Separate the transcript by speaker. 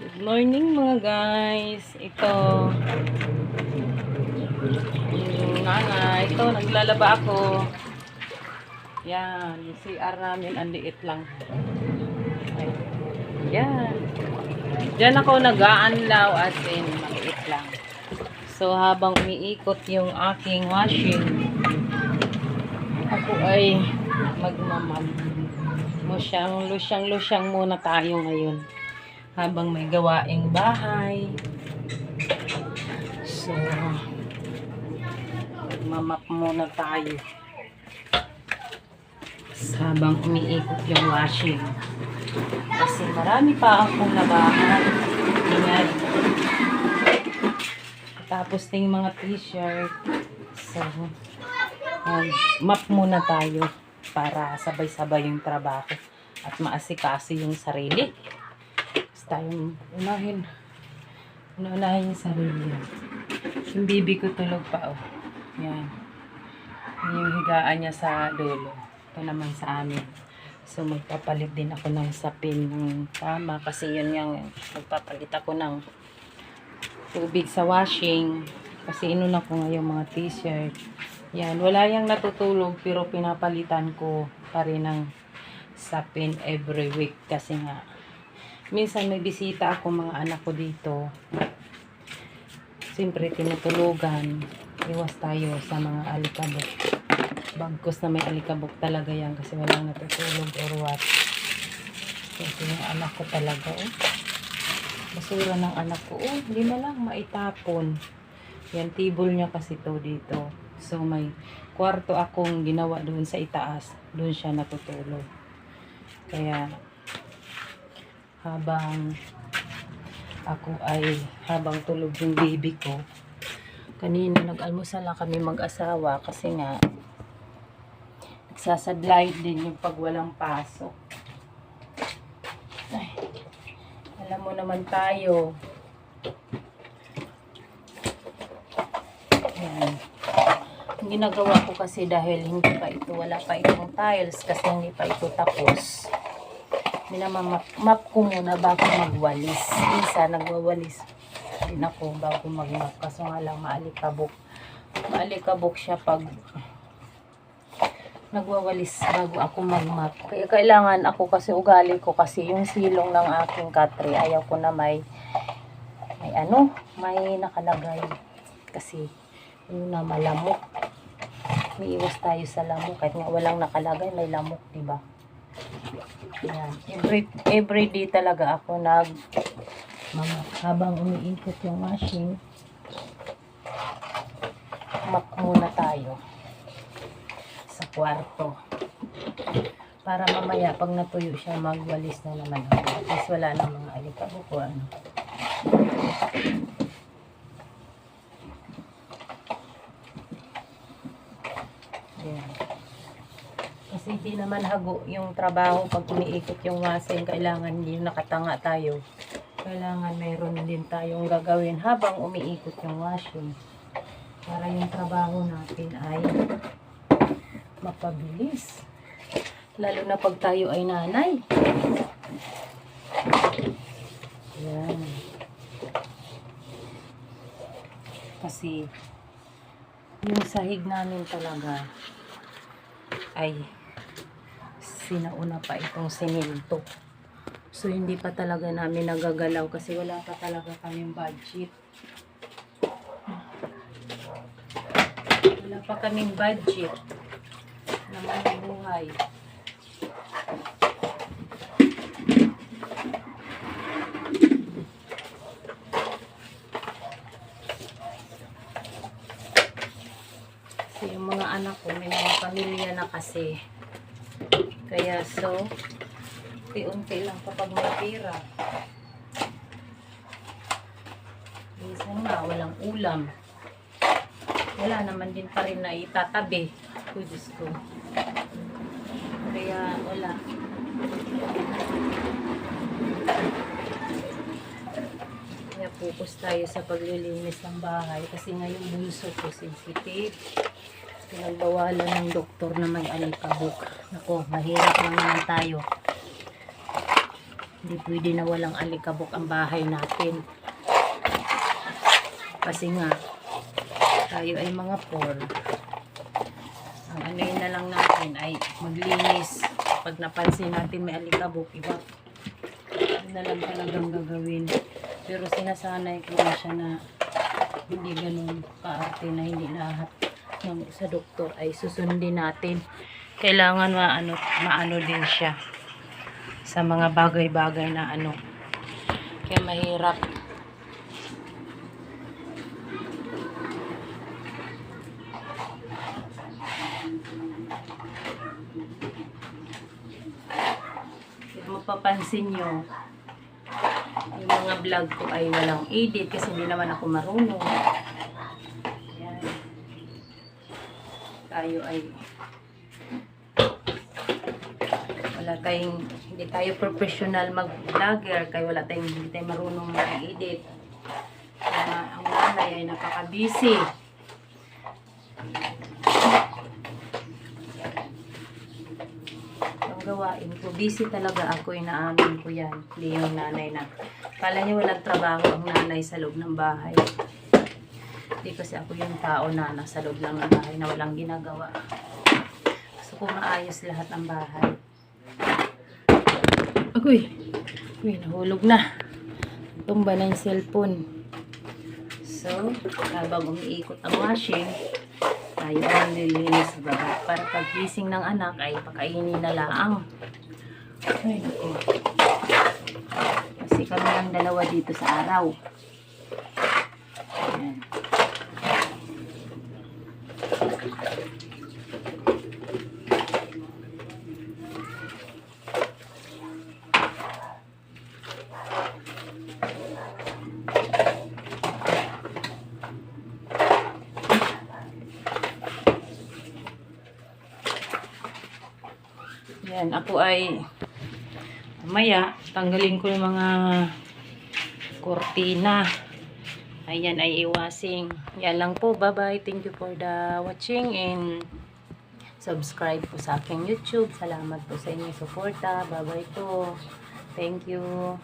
Speaker 1: Good morning mga guys. Ito. Yung nana. Ito, naglalaba ako. Yan. Yung CR namin, ang liit lang. Yan. Diyan ako nag-aanlaw as in, maliit lang. So, habang umiikot yung aking washing, ako ay magmamam. Lusyang, lusyang, lusyang muna tayo ngayon. Habang may gawaing bahay. So, magmamap muna tayo. Habang umiikot yung washing. Kasi marami pa akong labahan. Ingat. Tapos yung mga t-shirt. So, mag-map muna tayo para sabay-sabay yung trabaho at maasikaso yung sarili. Basta tayong unahin. Unahin yung sarili. Yung bibi ko tulog pa, oh. Yan Yung higaan niya sa dulo. Ito naman sa amin. So, magpapalit din ako ng sapin ng kama kasi yun yung magpapalit ako ng tubig sa washing. Kasi inuna ko ngayon mga t-shirt. Yan, wala yung natutulog pero pinapalitan ko pa rin ng sapin every week kasi nga minsan may bisita ako mga anak ko dito. Siyempre tinutulugan. Iwas tayo sa mga alikabok. Bagkos na may alikabok talaga yan kasi walang natutulog or what. Kasi yung anak ko talaga oh. Basura ng anak ko oh. Hindi na lang maitapon. Yan, table niya kasi to dito. So, may kwarto akong ginawa doon sa itaas. Doon siya natutulog. Kaya, habang ako ay, habang tulog yung baby ko, kanina nag-almusal lang kami mag-asawa kasi nga, nagsasadlight din yung pag walang pasok. Ay, alam mo naman tayo, Yan. Ginagawa ko kasi dahil hindi pa ito, wala pa itong tiles kasi hindi pa ito tapos. Minamamap map ko muna bago magwalis. Isa nagwawalis din ako bago magmap. Kaso nga lang maalikabok. Maalikabok siya pag nagwawalis bago ako magmap. Kaya kailangan ako kasi ugali ko kasi yung silong ng aking katri ayaw ko na may may ano, may nakalagay kasi una malamok. May iwas tayo sa lamok kahit nga walang nakalagay may lamok, di ba? Yan. Every every day talaga ako nag mga habang umiikot yung machine map muna tayo sa kwarto. Para mamaya pag natuyo siya magwalis na naman ako. At wala na mga alikabok o ano Ayan. Kasi hindi naman hago yung trabaho pag umiikot yung washing. Kailangan hindi nakatanga tayo. Kailangan meron din tayong gagawin habang umiikot yung washing. Para yung trabaho natin ay mapabilis. Lalo na pag tayo ay nanay. Ayan. Kasi yung sahig namin talaga ay sinauna pa itong siminto. So, hindi pa talaga namin nagagalaw kasi wala pa talaga kaming budget. Wala pa kaming budget na mga buhay. Kasi yung mga anak ko, may mga pamilya na kasi. Kaya so, unti-unti lang kapag may pera. Minsan nga, walang ulam. Wala naman din pa rin na itatabi. Oh, Diyos ko. Kaya wala. Kaya focus tayo sa paglilinis ng bahay kasi ngayon bulso ko sensitive. Pinagbawalan ng doktor na may alikabok. Nako, mahirap lang naman tayo. Hindi pwede na walang alikabok ang bahay natin. Kasi nga, tayo ay mga poor. Ang ano na lang natin ay maglinis. Pag napansin natin may alikabok, iba. Na lang talagang gagawin. Pero sinasanay ko na siya na hindi ganun kaarte na hindi lahat ng sa doktor ay susundin natin. Kailangan maano, maano din siya sa mga bagay-bagay na ano. Kaya mahirap. Mapapansin nyo, yung mga vlog ko ay walang edit kasi hindi naman ako marunong. Yan. Tayo ay wala tayong hindi tayo professional mag-vlogger kaya wala tayong hindi tayo marunong mag-edit. Kaya ang nanay ay napaka-busy. ang gawain ko. Busy talaga ako, inaamin ko yan. Hindi yung nanay na. Kala niya walang trabaho ang nanay sa loob ng bahay. Hindi kasi ako yung tao na nasa loob lang ng bahay na walang ginagawa. Gusto ko maayos lahat ng bahay. Agoy! Uy, nahulog na. Tumba na yung cellphone. So, habang umiikot ang washing, tayo ang lilinis sa baba. Para pag gising ng anak ay pakainin na laang. Ay, naku. Kasi kami lang dalawa dito sa araw. Yan, ako ay maya, tanggalin ko yung mga kortina. Ayan ay iwasing. Yan lang po. Bye-bye. Thank you for the watching and subscribe po sa aking YouTube. Salamat po sa inyong suporta. Bye-bye po. Thank you.